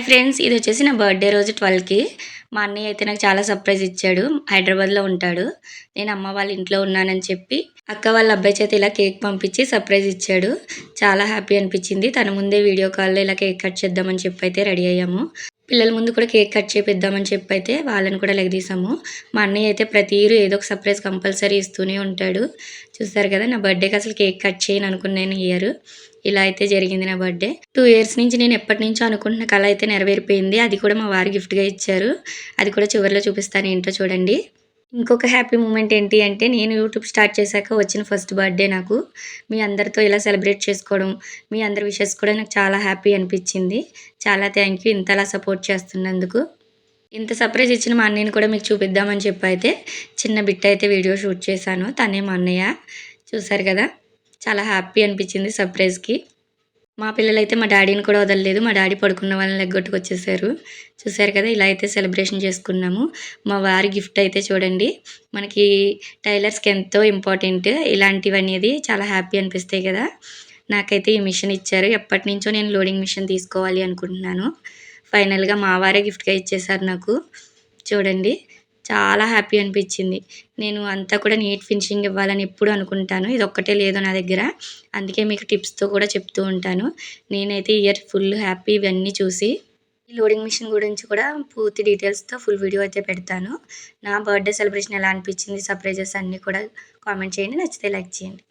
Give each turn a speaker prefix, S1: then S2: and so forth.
S1: Hi friends ఇది వచ్చేసి నా బర్త్డే రోజు ట్వెల్వ్కి. మా అన్నయ్య అయితే నాకు చాలా సర్ప్రైజ్ ఇచ్చాడు. హైదరాబాద్లో ఉంటాడు. నేను అమ్మ వాళ్ళ ఇంట్లో ఉన్నానని చెప్పి అక్క వాళ్ళ అబ్బాయి చేత ఇలా కేక్ పంపించి సర్ప్రైజ్ ఇచ్చాడు. చాలా హ్యాపీ అనిపించింది. తన ముందే వీడియో కాల్లో ఇలా కేక్ కట్ చేద్దామని చెప్పి అయితే రెడీ అయ్యాము. పిల్లల ముందు కూడా కేక్ కట్ చేపిద్దామని చెప్పి అయితే వాళ్ళని కూడా లెగదీసాము. మా అన్నయ్య అయితే ప్రతి ఇయర్ ఏదో ఒక సర్ప్రైజ్ కంపల్సరీ ఇస్తూనే ఉంటాడు. చూస్తారు కదా నా బర్త్డేకి అసలు కేక్ కట్ చేయను అనుకున్నాను ఇయర్. ఇలా అయితే జరిగింది నా బర్త్డే. టూ ఇయర్స్ నుంచి నేను ఎప్పటి నుంచో అనుకుంటున్న కళ అయితే నెరవేరిపోయింది. అది కూడా మా వారు గిఫ్ట్గా ఇచ్చారు. అది కూడా చివరిలో చూపిస్తాను ఏంటో చూడండి. ఇంకొక హ్యాపీ మూమెంట్ ఏంటి అంటే నేను యూట్యూబ్ స్టార్ట్ చేశాక వచ్చిన ఫస్ట్ బర్త్డే నాకు. మీ అందరితో ఇలా సెలబ్రేట్ చేసుకోవడం మీ అందరి విషెస్ కూడా నాకు చాలా హ్యాపీ అనిపించింది. చాలా థ్యాంక్ యూ ఇంతలా సపోర్ట్ చేస్తున్నందుకు. ఇంత సర్ప్రైజ్ ఇచ్చిన మా అన్నయ్యని కూడా మీకు చూపిద్దామని చెప్పి అయితే చిన్న బిట్ అయితే వీడియో షూట్ చేశాను. తనే మా అన్నయ్య. చూసారు కదా? చాలా హ్యాపీ అనిపించింది సర్ప్రైజ్కి మా పిల్లలైతే మా డాడీని కూడా వదలలేదు. మా డాడీ పడుకున్న వాళ్ళని లెగ్గొట్టుకొచ్చేసారు. చూసారు కదా ఇలా అయితే సెలబ్రేషన్ చేసుకున్నాము. మా వారి గిఫ్ట్ అయితే చూడండి. మనకి టైలర్స్కి ఎంతో ఇంపార్టెంట్ ఇలాంటివి అనేది చాలా హ్యాపీ అనిపిస్తాయి కదా. నాకైతే ఈ మిషన్ ఇచ్చారు. ఎప్పటి నుంచో నేను లోడింగ్ మిషన్ తీసుకోవాలి అనుకుంటున్నాను. ఫైనల్గా మా వారే గిఫ్ట్గా ఇచ్చేసారు నాకు. చూడండి. చాలా హ్యాపీ అనిపించింది. నేను అంతా కూడా నీట్ ఫినిషింగ్ ఇవ్వాలని ఎప్పుడు అనుకుంటాను. ఇది ఒక్కటే లేదు నా దగ్గర. అందుకే మీకు టిప్స్తో కూడా చెప్తూ ఉంటాను. నేనైతే ఇయర్ ఫుల్ హ్యాపీ ఇవన్నీ చూసి ఈ లోడింగ్ మిషన్ గురించి కూడా పూర్తి డీటెయిల్స్తో ఫుల్ వీడియో అయితే పెడతాను. నా బర్త్డే సెలబ్రేషన్ ఎలా అనిపించింది సర్ప్రైజెస్ అన్నీ కూడా కామెంట్ చేయండి. నచ్చితే లైక్ చేయండి.